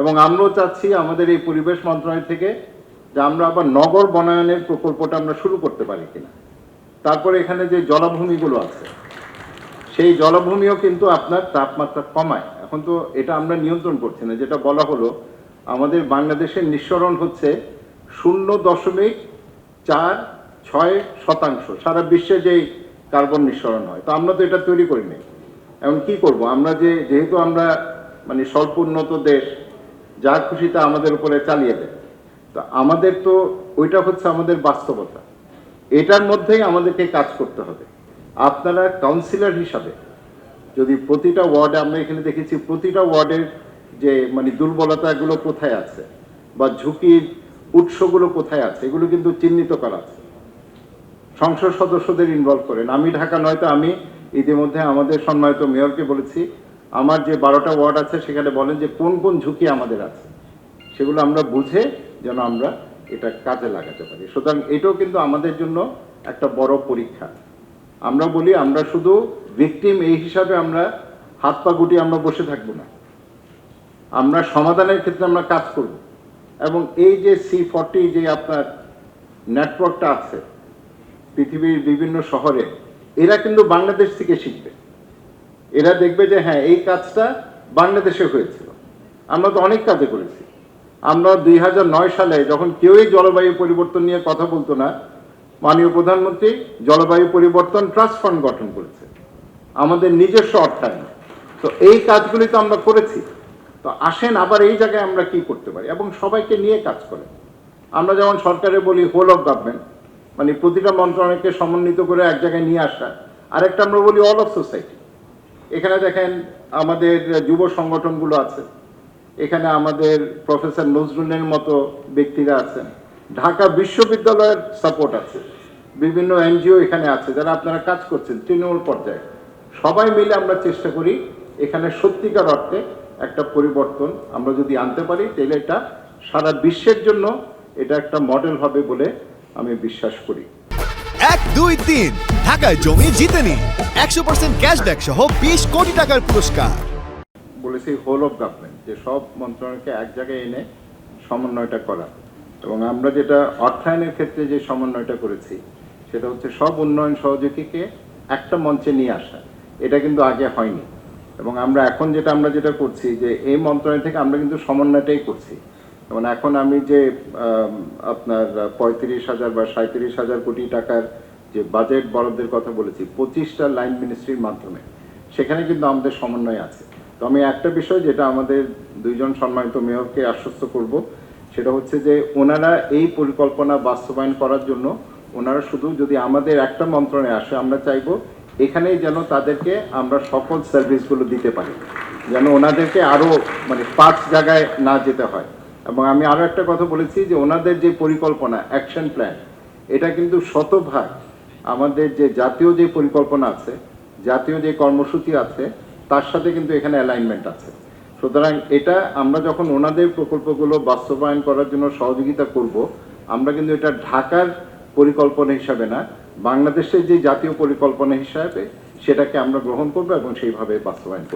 এবং আমরাও চাচ্ছি আমাদের এই পরিবেশ মন্ত্রণালয় থেকে যে আমরা আবার নগর বনায়নের প্রকল্পটা আমরা শুরু করতে পারি কিনা। তারপরে এখানে যে জলাভূমিগুলো আছে, সেই জলাভূমিও কিন্তু আপনার তাপমাত্রা কমায়। এখন তো এটা আমরা নিয়ন্ত্রণ করছি না। যেটা বলা হলো, আমাদের বাংলাদেশের নিঃসরণ হচ্ছে শূন্য দশমিক চার ছয় শতাংশ। সারা বিশ্বে যেই কার্বন নিঃসরণ হয়, তো আমরা তো এটা তৈরি করি করিনি এখন কি করব? আমরা যে, যেহেতু আমরা মানে স্বল্প উন্নত দেশ যা খুশি তা আমাদের উপরে চালিয়ে দেয়। তো আমাদের তো ওইটা হচ্ছে আমাদের বাস্তবতা। এটার মধ্যেই আমাদেরকে কাজ করতে হবে। আপনারা কাউন্সিলর হিসাবে যদি প্রতিটা ওয়ার্ডে আমরা এখানে দেখেছি প্রতিটা ওয়ার্ডের যে মানে দুর্বলতাগুলো কোথায় আছে বা ঝুঁকির উৎসগুলো কোথায় আছে, এগুলো কিন্তু চিহ্নিত করা আছে। সংসদ সদস্যদের ইনভলভ করেন। আমি ঢাকা নয়তো আমি ইতিমধ্যে আমাদের সম্মানিত মেয়রকে বলেছি আমার যে বারোটা ওয়ার্ড আছে, সেখানে বলেন যে কোন কোন ঝুঁকি আমাদের আছে। সেগুলো আমরা বুঝে যেন আমরা এটা কাজে লাগাতে পারি। সুতরাং এটাও কিন্তু আমাদের জন্য একটা বড় পরীক্ষা। আমরা বলি, আমরা শুধু ভিকটিম এই হিসাবে আমরা হাত পা গুটিয়ে আমরা বসে থাকব না। আমরা সমাধানের ক্ষেত্রে আমরা কাজ করব। এবং এই যে সি ফর্টি যে আপনার নেটওয়ার্কটা আছে, পৃথিবীর বিভিন্ন শহরে, এরা কিন্তু বাংলাদেশ থেকে শিখবে। এরা দেখবে যে হ্যাঁ এই কাজটা বাংলাদেশে হয়েছিল। আমরা তো অনেক কাজে করেছি। আমরা দুই হাজার নয় সালে যখন কেউই জলবায়ু পরিবর্তন নিয়ে কথা বলতো না, মাননীয় প্রধানমন্ত্রী জলবায়ু পরিবর্তন ট্রাস্ট ফান্ড গঠন করেছে। আমাদের নিজস্ব অর্থায়ন। তো এই কাজগুলি তো আমরা করেছি। তো আসেন আবার এই জায়গায় আমরা কি করতে পারি? এবং সবাইকে নিয়ে কাজ করে আমরা যেমন সরকারে বলি হোল অফ গভর্নমেন্ট মানে প্রতিটা মন্ত্রণালয়কে সমন্বিত করে এক জায়গায় নিয়ে আসা। আরেকটা আমরা বলি অল অফ সোসাইটি এখানে দেখেন আমাদের যুব সংগঠনগুলো আছে। এখানে আমাদের প্রফেসর নজরুলের মতো ব্যক্তিরা আছেন। ঢাকা বিশ্ববিদ্যালয়ের সাপোর্ট আছে। বিভিন্ন এনজিও এখানে আছে, যারা আপনারা কাজ করছেন, তৃণমূল পর্যায়ে। সবাই মিলে আমরা চেষ্টা করি এখানে সত্যিকার অর্থে একটা পরিবর্তন আমরা যদি আনতে পারি, তাহলে এটা সারা বিশ্বের জন্য এটা একটা মডেল হবে বলে আমি বিশ্বাস করি। এক, দুই, তিন। ঢাকায় জমি জিতে নিন একশো পার্সেন্ট ক্যাশব্যাক সহ বিশ কোটি টাকার পুরস্কার। বলেছি হোল অফ গভর্নমেন্ট, যে সব মন্ত্রণালয়কে এক জায়গায় এনে সমন্বয়টা করা। এবং আমরা যেটা অর্থায়নের ক্ষেত্রে যে সমন্বয়টা করেছি, সেটা হচ্ছে সব উন্নয়ন সহযোগীকে একটা মঞ্চে নিয়ে আসা। এটা কিন্তু আগে হয়নি। এবং আমরা এখন যেটা, আমরা যেটা করছি যে এই মন্ত্রণালয় থেকে আমরা কিন্তু সমন্বয়টাই করছি। যেমন এখন আমি যে আপনার পঁয়ত্রিশ হাজার বা সাঁত্রিশ হাজার কোটি টাকার যে বাজেট বরাদ্দের কথা বলেছি, পঁচিশটা লাইন মিনিস্ট্রির মাধ্যমে, সেখানে কিন্তু আমাদের সমন্বয় আছে। তো আমি একটা বিষয় যেটা আমাদের দুইজন সম্মানিত মেয়রকে আশ্বস্ত করব, সেটা হচ্ছে যে ওনারা এই পরিকল্পনা বাস্তবায়ন করার জন্য ওনারা শুধু যদি আমাদের একটা মন্ত্রণে আসে, আমরা চাইব এখানেই যেন তাদেরকে আমরা সকল সার্ভিসগুলো দিতে পারি। যেন ওনাদেরকে আরও মানে পাঁচ জায়গায় না যেতে হয়। এবং আমি আরও একটা কথা বলেছি যে ওনাদের যে পরিকল্পনা অ্যাকশন প্ল্যান এটা কিন্তু শতভাগ আমাদের যে জাতীয় যে পরিকল্পনা আছে, জাতীয় যে কর্মসূচি আছে, তার সাথে কিন্তু এখানে অ্যালাইনমেন্ট আছে। সুতরাং এটা আমরা যখন ওনাদের প্রকল্পগুলো বাস্তবায়ন করার জন্য সহযোগিতা করব, আমরা কিন্তু এটা ঢাকার পরিকল্পনা হিসাবে না, বাংলাদেশের যে জাতীয় পরিকল্পনা হিসাবে সেটাকে আমরা গ্রহণ করব এবং সেইভাবে বাস্তবায়ন করব।